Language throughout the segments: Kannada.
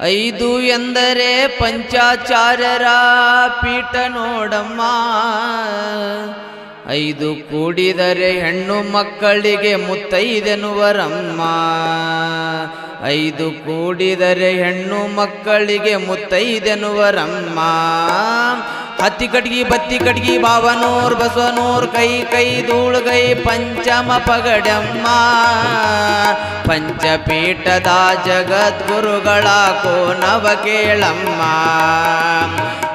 ಐದು ಎಂದರೆ ಪಂಚಾಚಾರ್ಯರ ಪೀಠ ನೋಡಮ್ಮ. ಐದು ಕೂಡಿದರೆ ಹೆಣ್ಣು ಮಕ್ಕಳಿಗೆ ಮುತ್ತೈದೆನುವರಮ್ಮ ಐದು ಕೂಡಿದರೆ ಹೆಣ್ಣು ಮಕ್ಕಳಿಗೆ ಮುತ್ತೈದೆನುವರಮ್ಮ ಹತ್ತಿ ಕಟ್ಗಿ, ಬತ್ತಿ ಕಟ್ಗಿ ಬಾವನೂರ್ ಬಸವನೂರ್, ಕೈ ಕೈ ಧೂಳ್ಗೈ ಪಂಚಮ ಪಗಡಮ್ಮ ಪಂಚಪೀಠದ ಜಗದ್ಗುರುಗಳ ಕೋನವ ಕೇಳಮ್ಮ.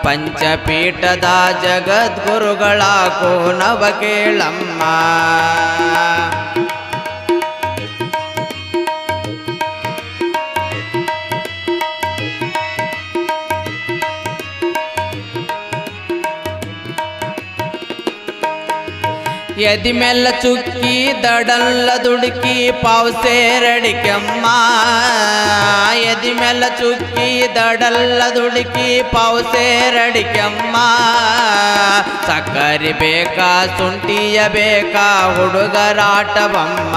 ಪಂಚಪೀಠದ ಜಗದ್ಗುರುಗಳ ಕೋನವ ಕೇಳಮ್ಮ. ಎದಿ ಮೆಲ್ಲ ಚುಕ್ಕಿ ದಡಲ್ಲ ದುಡುಕಿ ಪಾವ್ ಸೇರಡಿಕೆಮ್ಮ ಎದಿ ಮೆಲ್ಲ ಚುಕ್ಕಿ ದಡಲ್ಲ ದುಡುಕಿ ಪಾವ್ ಸೇರಡಿಕೆಮ್ಮ ಸಕ್ಕರೆ ಬೇಕಾ ಶುಂಠಿಯ ಬೇಕಾ ಹುಡುಗರಾಟವಮ್ಮ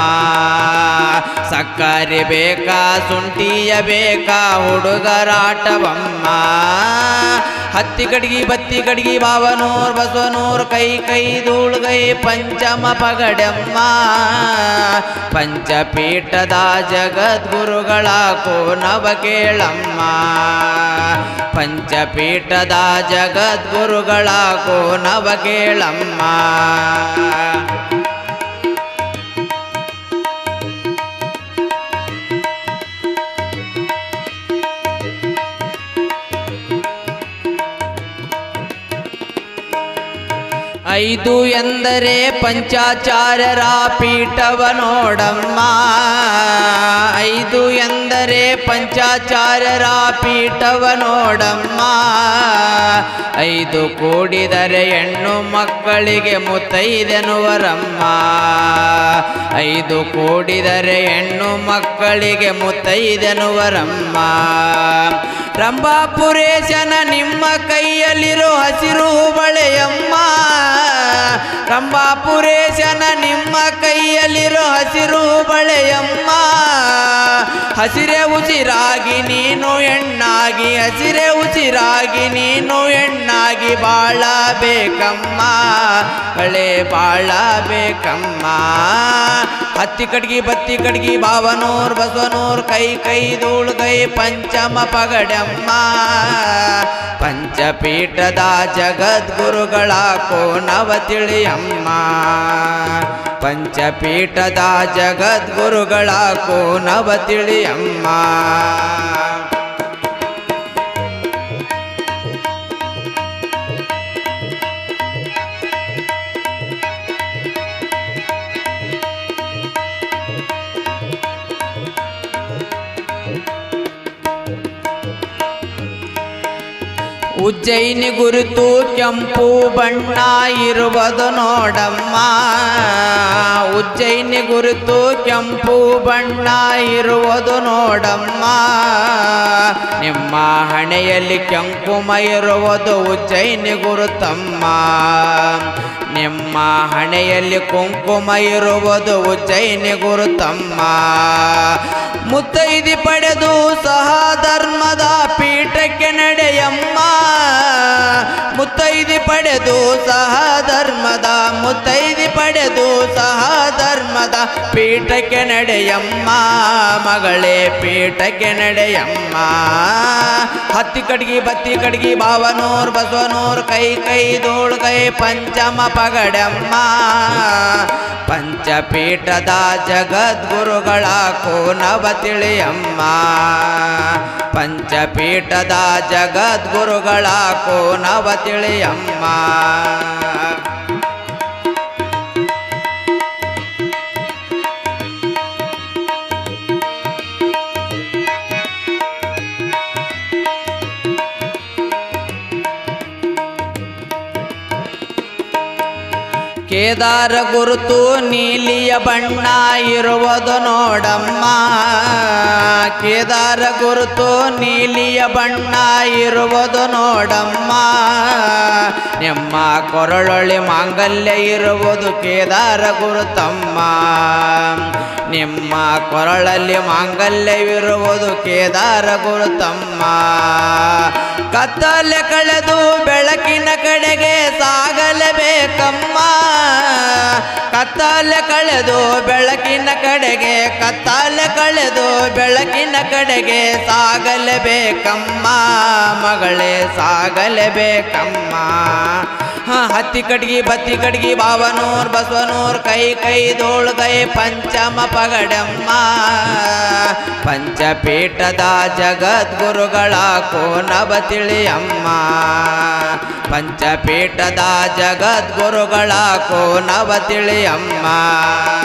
ಸಕ್ಕರೆ ಬೇಕಾ ಶುಂಠಿಯ ಬೇಕಾ ಹುಡುಗರಾಟವಮ್ಮ ಹತ್ತಿ ಕಡ್ಗಿ ಬತ್ತಿ ಕಡ್ಗಿ ಬಾವನೂರ್ ಬಸವನೂರ್ ಕೈ ಕೈ ಧೂಳ್ಗೈ ಪಂಚಮ ಪಗಡಮ್ಮ. ಪಂಚಪೀಠದ ಜಗದ್ಗುರುಗಳ ಕೋನವ ಕೇಳಮ್ಮ. ಪಂಚಪೀಠದ ಜಗದ್ಗುರುಗಳ ಕೋನವ ಕೇಳಮ್ಮ. ಐದು ಎಂದರೆ ಪಂಚಾಚಾರ್ಯರ ಪೀಠವ ನೋಡಮ್ಮ. ಐದು ಎಂದರೆ ಪಂಚಾಚಾರ್ಯರ ಪೀಠವ ನೋಡಮ್ಮ. ಐದು ಕೂಡಿದರೆ ಹೆಣ್ಣು ಮಕ್ಕಳಿಗೆ ಮುತ್ತೈದೆನುವರಮ್ಮ. ಐದು ಕೂಡಿದರೆ ಹೆಣ್ಣು ಮಕ್ಕಳಿಗೆ ಮುತ್ತೈದೆನುವರಮ್ಮ. ರಂಭಾಪುರೇಶನ ನಿಮ್ಮ ಕೈಯಲ್ಲಿರೋ ಹಸಿರು ಬಳೆಯಮ್ಮ ರಂಭಾಪುರೇಶನ ನಿಮ್ಮ ಕೈಯಲ್ಲಿರೋ ಹಸಿರು ಬಳೆಯಮ್ಮ ಹಸಿರೆ ಉಸಿರಾಗಿ ನೀನು ಹೆಣ್ಣಾಗಿ ಹಸಿರೆ ಉಸಿರಾಗಿ ನೀನು ಹೆಣ್ಣಾಗಿ ಬಾಳಬೇಕಮ್ಮ, ಹಳೆ ಬಾಳಬೇಕಮ್ಮ. ಹತ್ತಿ ಕಡ್ಗಿ, ಬತ್ತಿ ಕಡ್ಗಿ ಬಾವನೂರ್ ಬಸವನೂರ್, ಕೈ ಕೈ ಧೂಳ್ಗೈ ಪಂಚಮ ಪಗಡಮ್ಮ. ಪಂಚಪೀಠದ ಜಗದ್ಗುರುಗಳ ಕೋನವ ತಿಳಿಯಮ್ಮ. ಪಂಚಪೀಠದ ಜಗದ್ಗುರುಗಳ ಕೋನವ ತಿಳಿಯಮ್ಮ. ಉಜ್ಜಯಿನಿ ಗುರುತು ಕೆಂಪು ಬಣ್ಣ ಇರುವುದು ನೋಡಮ್ಮ. ಉಜ್ಜಯಿನಿ ಗುರುತು ಕೆಂಪು ಬಣ್ಣ ಇರುವುದು ನೋಡಮ್ಮ. ನಿಮ್ಮ ಹಣೆಯಲ್ಲಿ ಕೆಂಕುಮ ಇರುವುದು ಉಜ್ಜಯಿನಿ ಗುರುತಮ್ಮ. ನಿಮ್ಮ ಹಣೆಯಲ್ಲಿ ಕುಂಕುಮ ಇರುವುದು ಉಜ್ಜಯಿನಿ ಗುರುತಮ್ಮ. ಮುತ್ತೈದಿ ಪಡೆದು ಸಹ ಮುತ್ತೈದಿ ಪಡೆದು ಸಹ ಧರ್ಮದ ಮುತ್ತೈದಿ ಪಡೆದು ಸಹ ಧರ್ಮದ. ಪೀಠಕ್ಕೆ ನಡೆಯಮ್ಮ ಮಗಳೇ ಪೀಠಕ್ಕೆ ನಡೆಯಮ್ಮ. ಹತ್ತಿ ಕಡ್ಗಿ, ಬತ್ತಿ ಕಡ್ಗಿ, ಭಾವನೂರ್, ಬಸವನೂರ್, ಕೈ ಕೈ ಧೂಳ್ಗೈ ಪಂಚಮ ಪಗಡಮ್ಮ. ಪಂಚಪೀಠದ ಜಗದ್ಗುರುಗಳ ಕೋನವ ತಿಳಿಯಮ್ಮ. ಪಂಚಪೀಠದ ಜಗದ್ಗುರುಗಳ ಕೋನವ ತಿಳಿಯಮ್ಮ. ಕೇದಾರ ಗುರುತು ನೀಲಿಯ ಬಣ್ಣ ಇರುವುದು ನೋಡಮ್ಮ. ಕೇದಾರ ಗುರುತು ನೀಲಿಯ ಬಣ್ಣ ಇರುವುದು ನೋಡಮ್ಮ. ನಿಮ್ಮ ಕೊರಳೊಳಿ ಮಾಂಗಲ್ಯ ಇರುವುದು ಕೇದಾರ ಗುರುತಮ್ಮ. ನಿಮ್ಮ ಕೊರಳಲ್ಲಿ ಮಾಂಗಲ್ಯವಿರುವುದು ಕೇದಾರ ಗುರುತಮ್ಮ. ಕತ್ತಲೆ ಕಳೆದು ಬೆಳಕಿನ ಕಡೆಗೆ ಸಾಗಲೇಬೇಕಮ್ಮ ಕತ್ತಲೆ ಕಳೆದು ಬೆಳಕಿನ ಕಡೆಗೆ, ಕತ್ತಲೆ ಕಳೆದು ಬೆಳಕಿನ ಕಡೆಗೆ ಸಾಗಲೇಬೇಕಮ್ಮ, ಮಗಳೇ ಸಾಗಲೇಬೇಕಮ್ಮ. ಹತ್ತಿ ಕಡ್ಗಿ ಬತ್ತಿ ಕಡ್ಗಿ ಬಾವನೂರ್ ಬಸವನೂರ್, ಕೈ ಕೈ ದೋಳ್ಗೈ ಪಂಚಮ ಪಗಡಮ್ಮ. ಪಂಚಪೀಠದ ಜಗದ್ಗುರುಗಳ ಕೋನಬ ತಿಳಿಯಮ್ಮ. ಪಂಚಪೀಠದ ಜಗದ್ಗುರುಗಳ ಕೋನವ ತಿಳಿಯಮ್ಮ. 阿妈。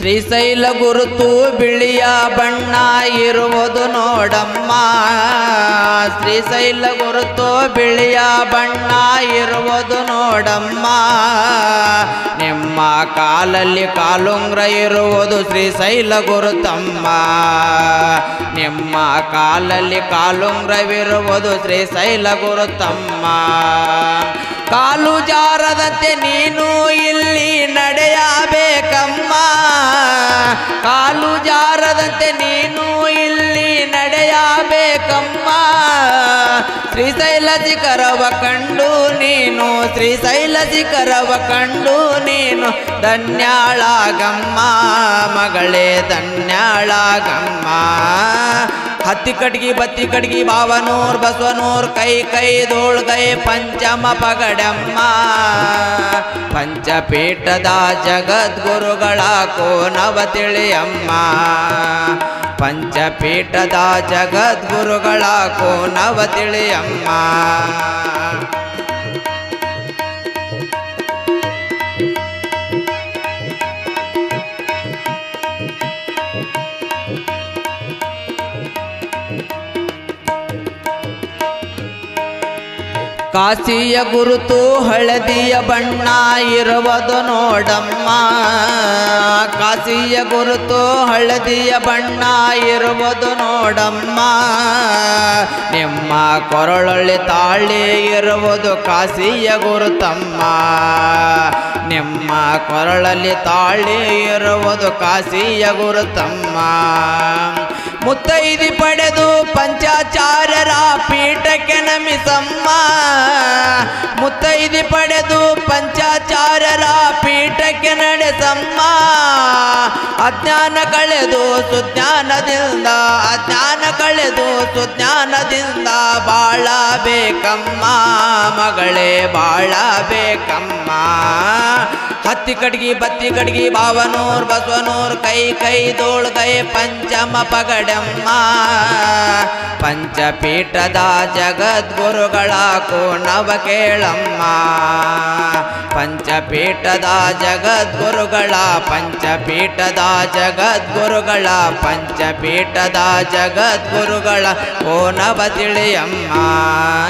ಶ್ರೀಶೈಲ ಗುರುತು ಬಿಳಿಯ ಬಣ್ಣ ಇರುವುದು ನೋಡಮ್ಮ. ಶ್ರೀಶೈಲ ಗುರುತು ಬಿಳಿಯ ಬಣ್ಣ ಇರುವುದು ನೋಡಮ್ಮ. ನಿಮ್ಮ ಕಾಲಲ್ಲಿ ಕಾಲುಂಗ್ರ ಇರುವುದು ಶ್ರೀಶೈಲ ಗುರುತಮ್ಮ. ನಿಮ್ಮ ಕಾಲಲ್ಲಿ ಕಾಲುಂಗ್ರವಿರುವುದು ಶ್ರೀಶೈಲ ಗುರುತಮ್ಮ. ಕಾಲು ಜಾರದಂತೆ ನೀನು ಇಲ್ಲಿ ನಡೆಯಬೇಕಮ್ಮ. ಜಾರದಂತೆ ನೀನು ಇಲ್ಲಿ ನಡೆಯಬೇಕಮ್ಮ. ಶ್ರೀಶೈಲ ಶಿಖರವ ಕಂಡು ನೀನು ಶ್ರೀಶೈಲ ಶಿಖರವ ಕಂಡು ನೀನು ಧನ್ಯಾಳಾಗಮ್ಮ, ಮಗಳೇ ಧನ್ಯಾಳಾಗಮ್ಮ. ಹತ್ತಿ ಕಟ್ಗಿ, ಬತ್ತಿ ಕಟ್ಗಿ ಬಾವನೂರ್ ಬಸವನೂರ್, ಕೈ ಕೈ ದೋಳ್ಗೈ ಪಂಚಮ ಪಗಡಮ್ಮ. ಪಂಚಪೀಠದ ಜಗದ್ಗುರುಗಳ ಕೋನವ ತಿಳಿಯಮ್ಮ. ಪಂಚಪೀಠದ ಜಗದ್ಗುರುಗಳ ಕೋನವ ತಿಳಿಯಮ್ಮ. ಕಾಶಿಯ ಗುರುತು ಹಳದಿಯ ಬಣ್ಣ ಇರುವುದು ನೋಡಮ್ಮ. ಕಾಶಿಯ ಗುರುತು ಹಳದಿಯ ಬಣ್ಣ ಇರುವುದು ನೋಡಮ್ಮ. ನಿಮ್ಮ ಕೊರಳೊಳ್ಳಿ ತಾಳಿ ಇರುವುದು ಕಾಶಿಯ ಗುರುತಮ್ಮ. ನಿಮ್ಮ ಕೊರಳಲ್ಲಿ ತಾಳಿ ಇರುವುದು ಕಾಶಿಯ ಗುರುತಮ್ಮ. ಮುತ್ತೈದಿ ಪಡೆದು ಪಂಚಾಚಾರ್ಯರ ಪೀಠಕ್ಕೆ ನಮಿಸಮ್ಮ. ಮುತ್ತೈದಿ ಪಡೆದು ಪಂಚಾಚಾರ್ಯರ ಪೀಠಕ್ಕೆ ನಡೆಸಮ್ಮ ಅಜ್ಞಾನ ಕಳೆದು ಸುಜ್ಞಾನದಿಂದ, ಅಜ್ಞಾನ ಕಳೆದು ಸುಜ್ಞಾನದಿಂದ ಬಾಳಬೇಕಮ್ಮ ಮಗಳೇ ಬಾಳಬೇಕಮ್ಮ ಹತ್ತಿ ಕಡ್ಗಿ ಬತ್ತಿ ಕಡ್ಗಿ ಬಾವನೂರ್ ಬಸವನೂರ್, ಕೈ ಕೈ ದೋಳ್ಗೈ ಪಂಚಮ ಪಗಡಮ್ಮ. ಪಂಚಪೀಠದ ಜಗದ್ಗುರುಗಳ ಕೋಣವ ಕೇಳಮ್ಮ. ಪಂಚಪೀಠದ ಜಗದ್ಗುರುಗಳ ಪಂಚಪೀಠದ ಜಗದ್ಗುರುಗಳ ಪಂಚಪೀಠದ ಜಗದ್ಗುರುಗಳ ಕೋನವ ತಿಳಿಯಮ್ಮ